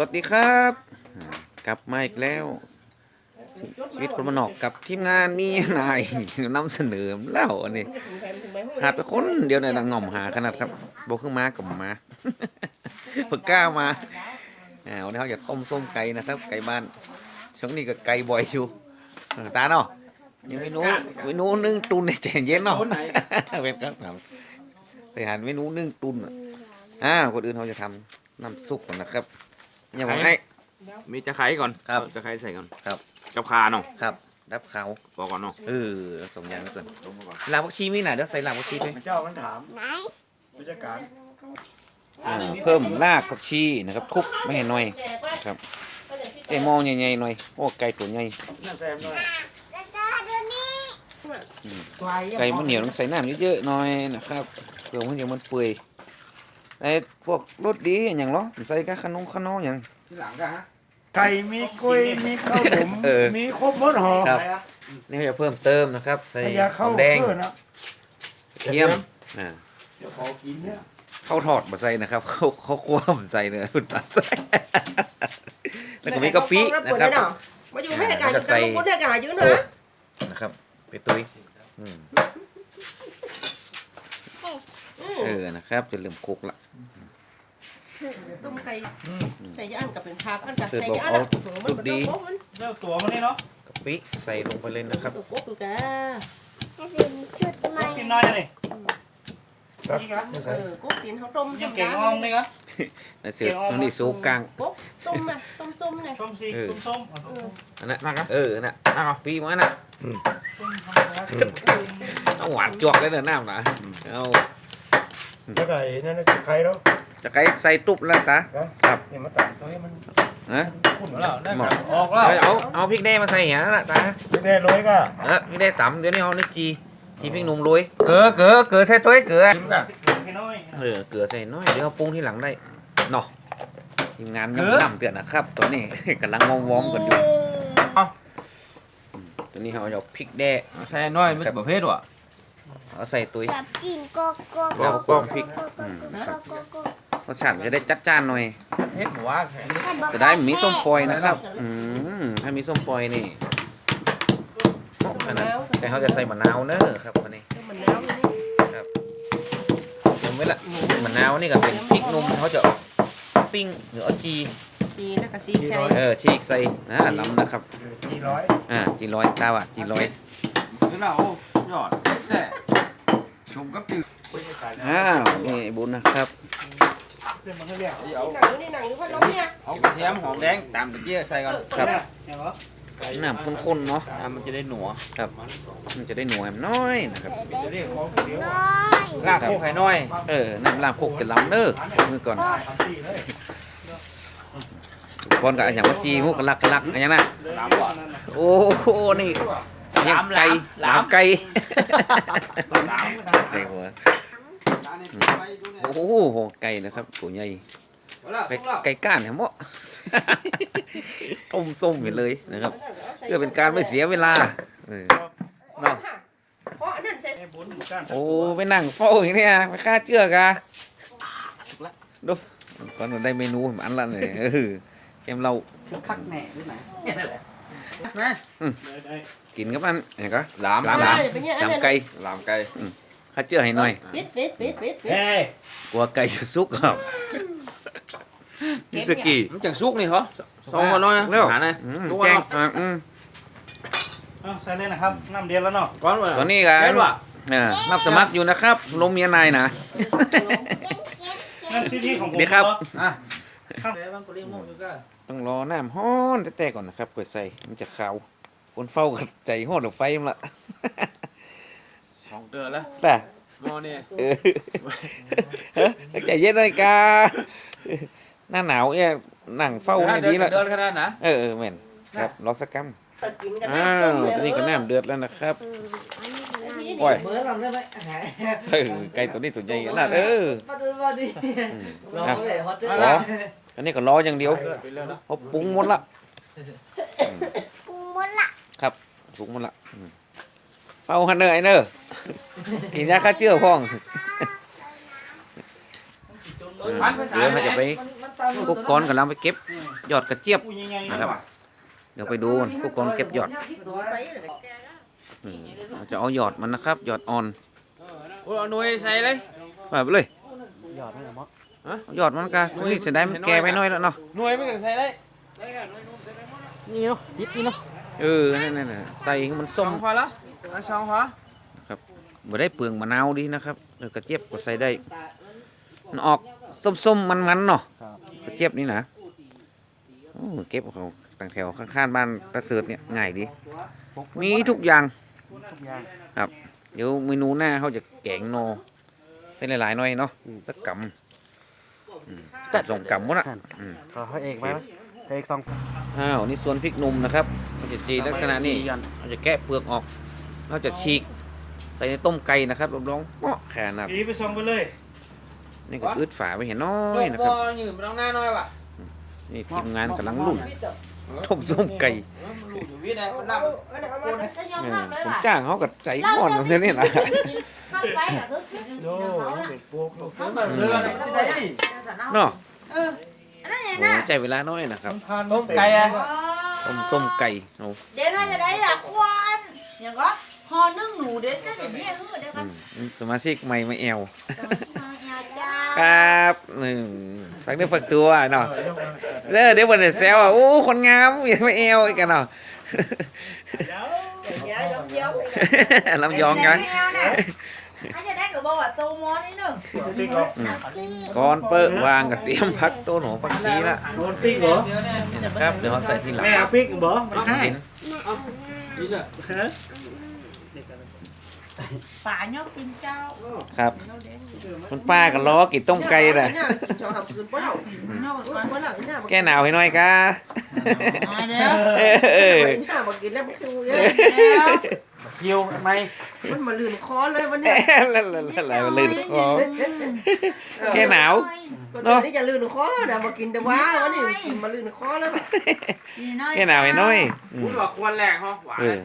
วัสดีครับ กลับมาอีกแล้วชีวิตคนมานอกกับทีมงานมีนายนำเสนอแล้วอันนี้หาดไปคนเดียวในยนะง่อมหาขนาดครับโบขึ้นมากับมาเพิ่งกล้ามาอันนี้เขาจะต้มส้มไก่นะครับ ไก่บ้านช่วงนี้ก็ไก่บ่อยอยู่ตาเนาะยังไม่รู้ไม่รู้นึ่งตุนในใจเย็นเนาะเป็นครับครับไปหาเมนูนึ่งตุนอะอ่าคนอื่นเขาจะทำน้ำซุปก่อนนะครับ อย่างว่าให้ มีจะไคร้ก่อนครับจะไคร้ใส่ก่อนครับ กับคาเนาะครับดับเขาบอกก่อนเนาะเออส่งอย่างนี้ก่อนต้มมาก่อนลาบักชีมีไหนเดี๋ยวใส่ลาบักชีด้วยเจ้ามันถามผู้จัดการอ่าเพิ่มรากผักชีนะครับทุบไม่ให้น้อยครับไอ้มองใหญ่ๆหน่อยโอ้ไก่ตัวใหญ่น้ำแซมหน่อยไก่มันเหนียวต้องใส่น้ำเยอะๆหน่อยนะครับเดี๋ยวมันเดี๋ยวมันเปื่อย ไอ้พวกรสดีอย่างเหรอใส่กับขนมขนมอย่าง ที่หลังกันฮะ ไก่มีกล้วยมีข้าวหลุมเออ มีครบหมดห่อครับ นี่เขาจะเพิ่มเติมนะครับ ใส่พยาหเข้าอมแดงเพื่อนะกระเทียมอ่าเดี๋ยวขอกินเนี่ยข้าวทอดมาใส่นะครับข้าวข้าวคั่วมาใส่เนื้อคุณสาใส่แล้วก็มีกะปินะครับ มาอยู่แม่กันแล้วก็ใส่กันลูกแม่กันยืนนะนะครับไปตุยอืม เออนะครับจะเริ่มคลุกละต้มไก่ใส่ย่างกับเป็นผักอันกับเสิร์ฟใส่บอกย่างเอามันดุดดีเจ้าตัวมันนี่เนาะกะปิใส่ลงไปเลยนะครับตุ๊กตุ๊กแกกินน้อยเลยครับเออกุ๊กกินเขาต้มยังเก่งอ่องนี่ครับแล้วเสือสนิทสูกลางกุ๊กต้มอะต้มส้มเนี่ยต้มซีเออต้มส้มอันนั้นเอออันนั้นอะปีมันน่ะเอาหวานจวกเลยเด้อน้ำนะเอา แล้วไก่นั่นน่ะใครเนาะจะไก่ใส่ตุ๊บแล้วตา ครับนี่มาตัดตัวให้มันนะขุ่นแล้วได้หมอออกแล้วเอาเอาพริกแดงมาใส่อย่างนั้นน่ะตาไม่ได้ร้อยก็เออพริกแดงต่ำเดี๋ยวนี้เขานึกจีที่พริกหนุ่มโรยเกลือเกลือเกลือใส่ตัวเกลือกินกันกินน้อยเออเกลือใส่น้อยเดี๋ยวเอาปรุงที่หลังได้เนาะทีมงานยังน้ำเตือนนะครับ ตัวนี้กำลังมองวอมๆกันอยู่ตัวนี้เขาเอาพริกแดงใส่น้อยไม่ประเภทว่ะ เอาใส่ตุ้ยกับกินโกโก้แล้วก็พริกอืมครับ รสชาติมันจะได้จัดจ้านหน่อย เฮ็ดหัวจะได้มีส้มปล่อยนะครับ อืมถ้ามีส้มปล่อยนี่อันนั้นแต่เขาจะใส่มะนาวเนอะครับวันนี้มันแล้วนี่เห็นไหมล่ะมะนาวนี่ก็เป็นพริกหนุ่มเขาจะปิ้งหรือเอาจี ปีนะกะซีใจเออฉีกใส่นะล้ำนะครับกี่ร้อยอ่าจีร้อยตาว่ะจีร้อยนี่เรายอดแต่ ชมกับจืดอ้าวนี่บุญนะครับเส้นมันให้เรียกเอาหนังนี่หนังหรือว่าน้องเนี่ยเอากระเทียมหอมแดงตามตะเกียบใส่ก่อนครับเนี่ยเหรอน้ำข้นๆเนาะอะมันจะได้หนัวครับ มันจะได้หน่วยน้อยนะครับจะเรียกของเดียวน้อยลากโคกไข่น้อย เออน้ำลามโคกจะล้ำเด้อมือก่อนทำที่เลยก่อนกับอย่างว่าจีมุกกะลักกะลักอะไรอย่างนั้นนะลามก่อนโอ้โหนี่ยังไก่ หลามไก่ลามไก่หัวโอ้โหไก่นะครับตัวใหญ่ไก่ไก่ก้านแหมเหมาะต้มส้มไปเลยนะครับ เพื่อเป็นการไม่เสียเวลาเออเนาะเพราะนั่นใส่บุญกันโอ้ไปนั่งเฝ้าอย่างเนี้ยไม่กล้าเชื่อกะดูก่อนจะได้เมนูอันละเนี่ยเออเกมเราคักแหน่หรือไหนนะ กินกับมันเห็นก็ลามลามลาลามมเป็นเนี่ยอันจำนั้นไก่ลามไก่ข้าเชื่อให้หน่อย ปิดปิดปิดปิดปิดเฮ้ยกลัวไก่จะสุกครับมิสกี้มันจังซุกนี่เหรอสองคนน้อยแล้วหาหน่อยอืมดูแจ้ว่างอะอืมใส่เลยนะครับน้ำเดียวแล้วเนาะก่อนว่าตอนนี้กันเฮ็ดว่ะอ่ารับสมัครอยู่นะครับลมเมียนายนะ นั่นซีดีของผมดีครับอะต้องรอน้ำฮ้อนแต่ๆก่อนนะครับเปิดใส่มันจะขาว คนเฝ้ากับใจฮ้อนหรือไฟมันละสองเดือนแล้วแต่นอนนี่เออเฮ้ยใจเย็นเลยกาหน้าหนาวเนี่ยนั่งเฝ้าให้ดีละเดินขนาดนะเออเออแม่นครับรอสักกัมตัดกินกันอ้าวตอนนี้ก็น้ำเดือดแล้วนะครับโอ้ย mới làm đấy vậy เออไก่ตัวนี้ตัวใหญ่ขนาดเออ bắt đi bắt đi อืม nó อะ có thể hót อ๋อ đấy อันนี้ก็รออย่างเดียวเขาปรุงหมดละ กูมดละปรุงหมดละอืมเฝ้าหันเนอไอ้เนอกินยาฆ่าเชื้อพ่องพันภาษาเดี๋ยวเขาจะไป Bắt tao พวกก้อนกำลังไปเก็บ Ừ. ยอดกระเจี๊ยบผู้ใหญ่ๆนะครับเดี๋ยวไปดูกันผู้กองเก็บยอดอืมเราจะเอายอดมันนะครับยอดอ่อนโอ้เอาหน่วยใส่เลยไปไปเลยหยอดไม่หรอมั้งเอายอดมันกะนี่เสียดายมันแก่ไปหน้อยแล้วเนาะหน่วยไม่ต้องใส่เลยนี่เนาะติดนี่เนาะ เออนั่นน่ะใส่ให้มันสส้อมงพอแล้วเอาสองพอบ่ได้เปลืองมะนาวดีนะครับเออกระเจี๊ยบก็ใส่ได้ มันออกส้มๆมันๆเนาะกระเจี๊ยบนี่นะโอ้เก็บเขาต่างแถวข้างๆบ้านประเสริฐเนี่ยง่ายดีมีทุกอย่างครับเดี๋ยวเมนูหน้าเขาจะแกงโนเป็นหลายๆหน่อยเนาะสักกำอืมจัดสองกำวะน่ะอืมขอให้เอกมา เอกสองอ้าวนี่ส่วนพริกหนุ่มนะครับเขาจะจีลักษณะนี้เราจะแกะเปลือกออกเราจะฉีกใส่ในต้มไก่นะครับรับรองเปาะแค่นั้นอีไปส่งไปเลยนี่ก็อึดฝาไว้เห็นน้อยนะบครับอยืมไปตรงหน้าหน่อยว่ะนี่ทีมงานกำลังลุ่นต้มส้มไก่มันรู้อยู่วิทย์ได้มันรับเออผมจ้างเขากับใจก่อนแบบนี้นะโย่เด็กพวกมันแบบเรืออะไรที่ไหนเนาะนั่นเอง โอ้นะใจเวลาน้อยนะครับต้มไก่อะต้มส้มไก่เอาเดี๋ยวเราจะได้ละควันอย่างก็พอนึ่งหนูเดี๋ยวจะอย่างนี้เออเดี๋ยวอืกันมนี่สมาชิกใหม่มาแอวจ้าครับหนึ่งฝักเนื้อฝักตัวเนาะเด้อเดี๋ยววันเดแซวอะโอ้คนงามอย่ามาแอวอีกกันเนาะลำยองกันไม่เอานะ ติ๊กเหรอก่อนเปิดวางกับเตรียมพักโต้นหอมผักชีละโดนติ๊กเหรอนี่นะครับเดี๋ยวเขาใส่ทีหลังแม่เอาพริกบ่มันให้เห็นป่าเนาะกินเจ้าครับคุณป้าก็ล้อกินต้มไก่แหละแกหนาวให้หน่อยกะเดี๋ยวเออเออ กินแล้วมันคือเดี๋ยวเกี่ยวทำไมมันมาลื่นคอเลยวันนี้ละละละละลื่นคอแกหนาวก็ตอนนี้จะลื่นคอนะมากินแต่ว่าวันนี้มาลื่นคอแล้วแกหนาวให้หน่อยอืพูมดว่าควรแรกฮะหวานเออ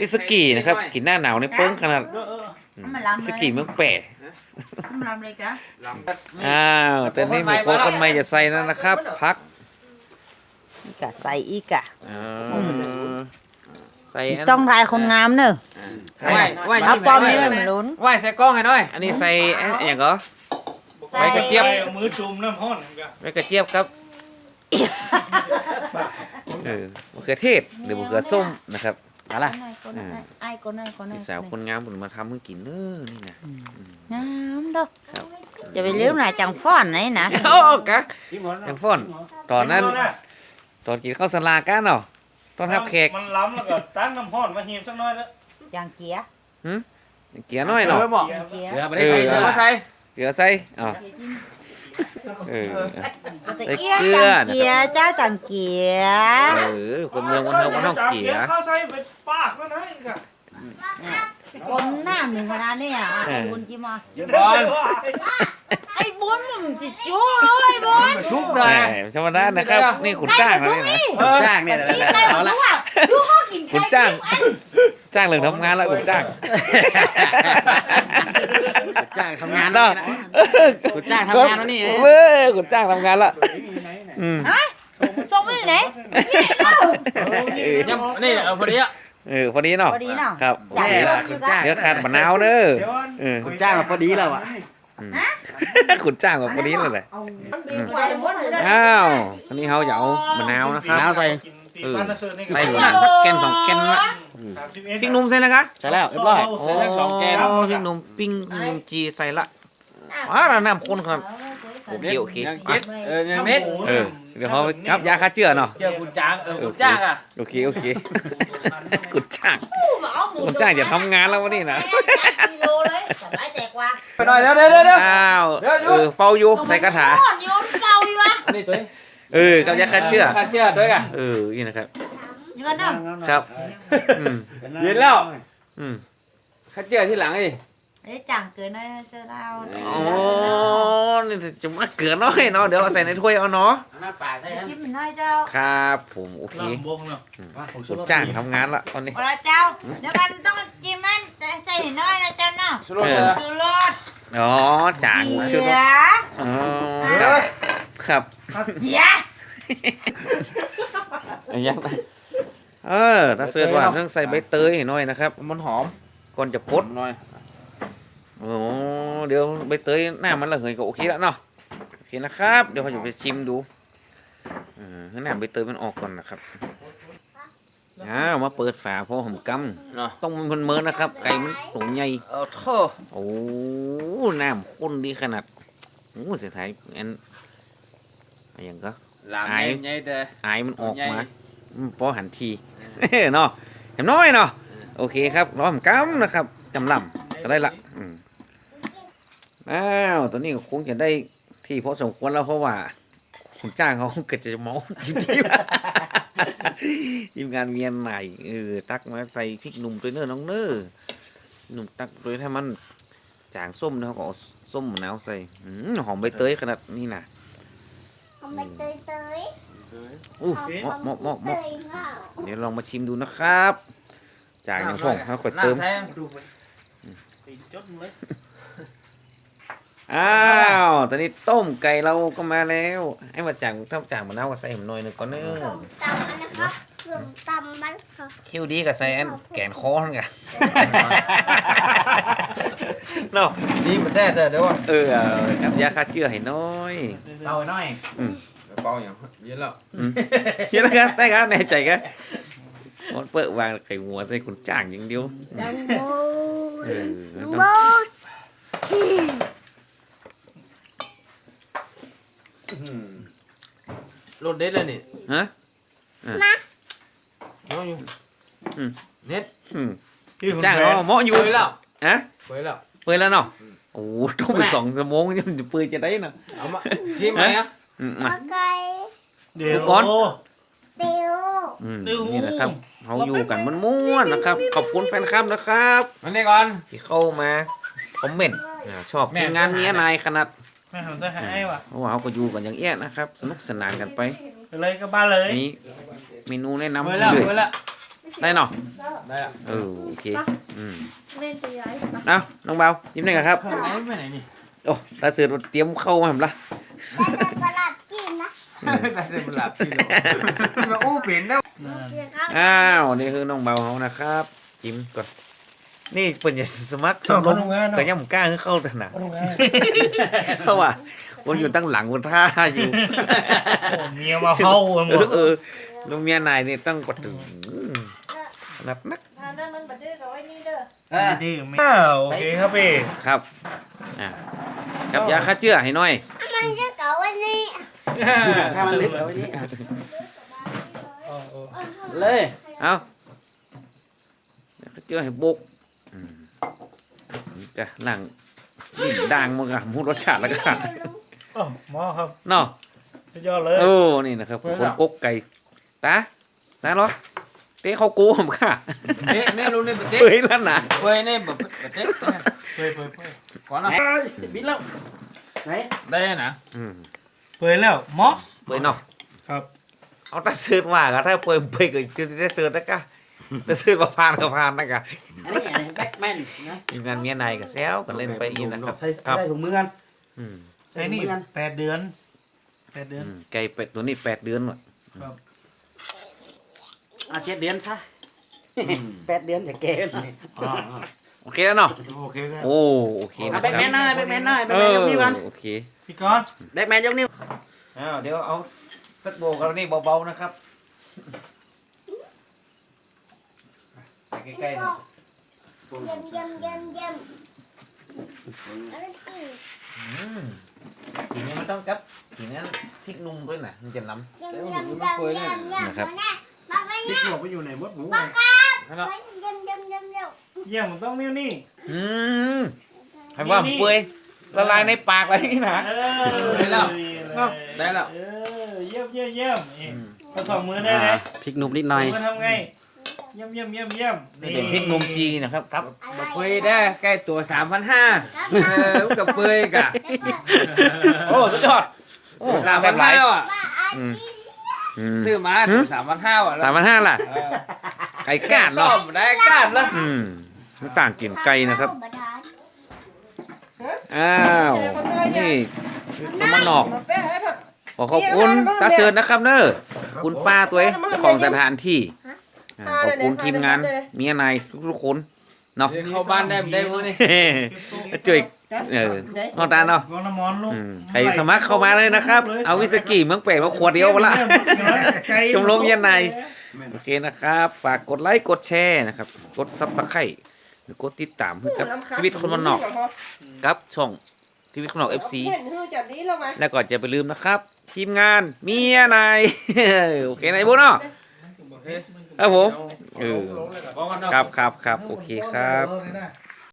วิสกี้นะครับกินหน้าหนาวในเปิ้งขนาดมันลำวิเลสยกี้เมืองแปะมันลำเลยจ้ะลำอ้าวแต่นี่หมูโคคนใหม่จะใส่นั่นนะครับ พักกะใส่อีกอะอ่า ใส่นต้องทายคนงามเนอะไหวไหวเอาปอมนี่มันลุ้นไหวใส่กล้องให้หน่อย อันนี้ใส่อันอย่างก็ใส่ไว้กระเจี๊ยบอามือจุ่มน้ำห้อนกันไว้กระเจี๊ยบครับเออมะเขือเทศหรือมะเขือส้มนะครับเอาล่ะคนไหนไอ้คนไหนคนไหนพี่สาวคนงามผมมาทำเมื่อกินเน้อนี่นะงามดอกครับจะไปเลี้ยวไหนจังฟ้อนไหนนะโอ้กะยังฟ้อนตอนนั้นตอนกินข้าวสลากันเนาะ ตอนทับแขกมันล้ำแล้วก็ตั้งน้ำห้อนมาหีบสักน้อยแล้วจังเกียร์เกียร์น้อยเนาะเออบอกจังเกียร์เดี๋ยวไปได้ใส่เดี๋ยวมาใส่เกลือใส่อ๋อเออตะใส่เกียร์เกลือจังนะเกียครับร์เจ้าจังเกียร์เออคนเมืองวันเฮาวันเฮาเกียร์ข้าวใส่เป็นปากแล้วนะอีกอะ คนหน้าหนึ่งขนาดนี้อะไอ้บุญจิมาบอลไอ้บุญมันจิจู้เลยบุญชุบแหเลยมธรรมดานะครับนี่ขุนจ้างนะนี่นะขุนจ้างเนี่ยนะกินไก่หมดทุกอะดูเขากินขุนไก่จ้าง จ้างเรื่องทำงานแล้วขุนจ้างจ้างทำงานเนาะขุนจ้างทำงานแล้วนี่เว้ยขุนจ้างทำงานละอืมส่งไปไหนเออยังนี่เอาพอดีอะ เออพอดีเนาะพอดีเนาะครับจังเดี๋ยวขุนจ้างเดี๋ยวขาดมะนาวเด้อ เออขุนจ้างพอดีแล้วอะขุนจ้างกับพอดีเลยแหละมันมีกว่าหมดเลยอ้าวอันนี้เขาจะเอามะนาวนะครับใส่ เออ ใส่หนักสักแกนสองแกนละพริกหนุ่มใส่แล้วคะใช่แล้วเรียบร้อยโอ้ใส่ทั้งสองแกนพริกหนุ่มปิ้งพริกหนุ่มจีใส่ละว้าวน้ำข้นครับ โอเคโอเคยังเจ็ดเออยังเม็ดเออเดี๋ยวเขาไปกับยาฆ่าเชื้อเนาะเจอขุนจ้างเออขุนจ้างอะโอเคโอเคขุนจ้างขุนจ้างจะทำงานแล้ววันนี้นะกิโลเลยสบายใจกว่าไปหน่อยเดี๋ยวเดี๋ยวเดี๋ยวอ้าวเดี๋ยวหยุเอดอเฝ้าอยู่ใส่กระถาก่อนโยนเป่าอีวะนี่ตัวนี้เออกับยาฆ่าเชื้อขัดเจือด้วยกันเออนี่นะครับนี่กันเนาะครับอืมเย็นแล้วอืมขัดเจือที่หลังนี่ ไอ้จังเกินนะเจ้าเราอ๋อนี่จะมาเกลือน้อยเนาะเดี๋ยวเอาใส่ในถ้วยเอาเนาะหน้าป่าใช่ไหมกินมันน้อยเจ้าครับผมโอเคลำบงเนาะขุนจ้างทำงานละตอนนี้พอละเจ้าเดี๋ยวกันต้องจิ้มมันแต่ใส่น้อยนะเจ้าเนาะสุโรสเลยสุรสอ๋อจางเกีชื่อยร์อ๋อครับครับเกียร์อันยังไงเออถ้าเสือหวานต้องใส่ใบเตยให้หน่อยนะครับ มันหอมก่อนจะพดหน่อย โอ้เดี๋ยวใบเตยหน้ามันระเหยก็โอเคแล้วเนาะโอเคนะครับ เดี๋ยวเราจะไปชิมดูอืมให้หน้าใบเตยมันออกก่อนนะครับอ้าวมาเปิดฝาเพราะผมกเนาะำต้องมันเมินๆนะครับ ไก่มันตัวใหญ่เออเธอโอ้น้ำข้นดีขนาดโอ้เสียท้ายอันอะไรอย่างก็หลามไอ้ใหญ่ๆเด้ออายมันออกใหญ่มาอืมพอหันทีเนาะเห็นน้อยเนาะโอเคครับรอผมกำนะครับจำลำก็ได้ละ อืมอ้าวตอนนี้ก็คงจะได้ที่พอสมควรแล้วเพราะว่าคุณจ้างเขาเกิดจะเมาจริงๆทีมงานเมียนใหม่เออตักมาใส่พริกหนุ่มตัวเนื้อน้องเนื้อหนุ่มตักโดยถ้ามันจางส้มนะครับก็เอาส้มมะนาวใส่อืมหอมใบเตยขนาดนี้นะทำไมเตยเตยอู้เหมาะเหมาะเหมาะเหมาะเตยเงาเดี๋ยวลองมาชิมดูนะครับ จากอย่างพ่องเขากดเติมน้ำใส่ดูไปตีจดเลย อ้าวตอนนี้ต้มไก่เราก็มาแล้วไอ้มาจากถ้าจากมะนาวก็ใส่หน่อยหนึงก่อนเนอะส้มตำมันนะครับส้มตำมันค่ะคิวดีก็ใส่อันแกนคอนั่นกันเนาะนี่มันแท้เด้อเดี๋ยวว่าเออเอาครับยาฆ่าเชื้อให้น้อยเอาหน่อยเปล่าอย่างเยอะแล้วเชื่อแล้วครับได้ครับแน่ใจครับมันเปิดวางไก่หัวใส่คุณจ้างอย่างเดียวดังโบเออดังต้องโบ รถเด็ดเลยนี่ฮะน้องอยู่อืมเน็ตอืมพี่คุณจ้างแฟเขานเหมาะอยู่เปื่อยแล้วฮะเปื่อยแล้วเปิดแล้วเนาะโอ้โหต้องไปสองชั่วโมงยังจะเปิดจะได้เนาะเอามาชิมไหมอะอืมปมาลาไก่เดี๋ยวก่อนเตียวอืมดูนี่นะครับเขาอยู่กันมันม่วนๆนะครับ ขอบคุณแฟนคลับนะครับมันนี่ก่อนที่เข้ามาคอมเมนต์อ่าชอบแม่ทีมงานเนี้ยนายขนาด แม่ทำได้ให้ว่ะเพราะว่าเขาก็อยู่กันอย่างเอี้ยนะครับ สนุกสนานกันไป เลยก็บ้านเลยนี่เมนูแนะนำเปื่อยแล้วเลยเปื่อล้วได้เนาะได้แล้วเออโอเคอืมเล่นตัวใหญ่เอาน้องเบายิ้มได้กันครับข้างในไปไหนนี่โอ้ตาเสือเตรียมเข้ามาผมละแต่ประหลัดกินนะต่เสร็จมันหลับที่เรามาอู้เปลี่ยนแล้วอ้าวนี่คือน้องเบาเขานะครับจิ้มก่อน นี่เปิดจะสมัครชมรมก็ยังกล้าให้เข้าแต่หนังเพราะว่าวนอยู่ตั้งหลังวนท่าอยู่โอ้เมียมาเข้ากันหมเอดอเออลุงเมียนายนี่ต้องกดถึงนักนักทางนั้นมันบัดดื้อกับไว้นี่เด้อดีๆอ้าวโอเคครับพี่ครับอ่ากับยาฆ่าเชื้อให้หน่อยมันจะเก่าวันนี้ถ้ามันลึกเอาไว้นี่เลย เอายาฆ่าเชื้อให้บุกอืมนี่ ก็หลังดิ่นด่างมันก็มูรสชาติแล้วก็โอ้หมอครับเนาะสุดยอดเลย โอ้นี่นะครับคนกกไก่ตาตาเหรอเต้เขากูผมค่ะนี่นี่รู้นี่เด็กเฮ้ยแล้วนะเว้ยนี่แบบเด็กเปื่อยเปื่อยเปื่อยก่อนนะบินแล้วไหนได้นะอืมเปื่อยแล้วหมอเปิดเนาะครับ เอาตาเสือว่าก็ถ้าเปิดเปิดก็จะได้เสือนะกะตาเสือว่าผ่านก็ผ่านนะกะอันนี้อะไร แบ็คแมนนะทีมงานเมียนายกับแซวกันเล่นไปอีกนะครับใช้ครับได้ถุงมือกันอืมไอ้นี่แปดเดือนแปดเดือนอืมไก่เป็ดตัวนี้แปดเดือนหมดอะเจ็ดเดือนซะแปดเดือนอย่าแก่หน่อยโอเคแล้วเนาะโอเคครับ โอ้โอเคอะนะคแบ็คแมรันบหน่อยแบ็คแมนหน่อยแบ็คเอแมนอยกนิ้วกันโอเคพี่กอนแบ็คแมนยกนิ้วอ้าวเดี๋ยวเอาสักโบกันนี่เบาๆนะครับไปใกล้ๆหน่อย เยี่ยมเยี่ยมเยี่ยมเยี่ยมอะไรสิอืมทีนี้มันต้องกับทีนี้พริกนุ่มด้วยนะมันจะน้เยี่ยมเยี่ยมเยี่ยมเยี่ยมเยี่ยมนะครับมาไปพี่เนี่ยหลบไปอยู่ไหนมดหมูมาครับำแล้วเยี่ยมเยี่ยมเยี่ยมเยี่ยมเยี่ยมมันต้องนิ้วนี่อืมให้ว่ามันเปื่อยละลายในปากอะไรนี่นะเออได้แล้วดีเลยเนาะได้แล้วเออเยี่ยมเยี่ยมเยี่ยมนี่อืมผสมมือได้ไหมพริกหนุ่มนิดหน่อยมือทำไง เยี่ยมเยี่ยมเยี่ยมเยี่ยมนี่เป็นพริกนุ่มจีนะครับครับมาเปยได้ใกล้ตัวสามพันห้าเออกับเปยกะโอ้สุดยอดโอ้สามพันห้าอะอืมอืมซื้อมาตัวสามพันห้าอะสามพันห้าล่ะไก่ก้านซ่อเนาะมได้ก้านละอืมมันต่างกลิ่นไก่นะครับ อ้าวนี่คือมันนอกมาแป้ให้ผักผขอขอบคุณตาเชิญนะครับเนอะคุณป้าตัวเองเจ้าของสถานที่ อ่าขอบคุณทีมงานเมียนายทุกๆคนเนาะ เข้าบ้านได้ได้พวกนี้ จุยเออนอนตาเนาะลองน้ำมันลูกอืมใครสมัครเข้ามาเลยนะครับ เอาวิสกี้เมืองเป็ดมาขวดเดียวมาละ ชมรมเมียนาย โอเคนะครับ ฝากกดไลค์กดแชร์นะครับ กดซับสไครต์หรือกดติดตามเพื่อกับชีวิตคนมันนอกกับช่องชีวิตคนนอก FC เห็นคือจัดนี้แล้วไหมแล้วก็จะไปลืมนะครับ ทีมงานเมียนาย โอเคไหนบุญเนาะค รับผมเออครับครับครับโอเคครับเลยนะ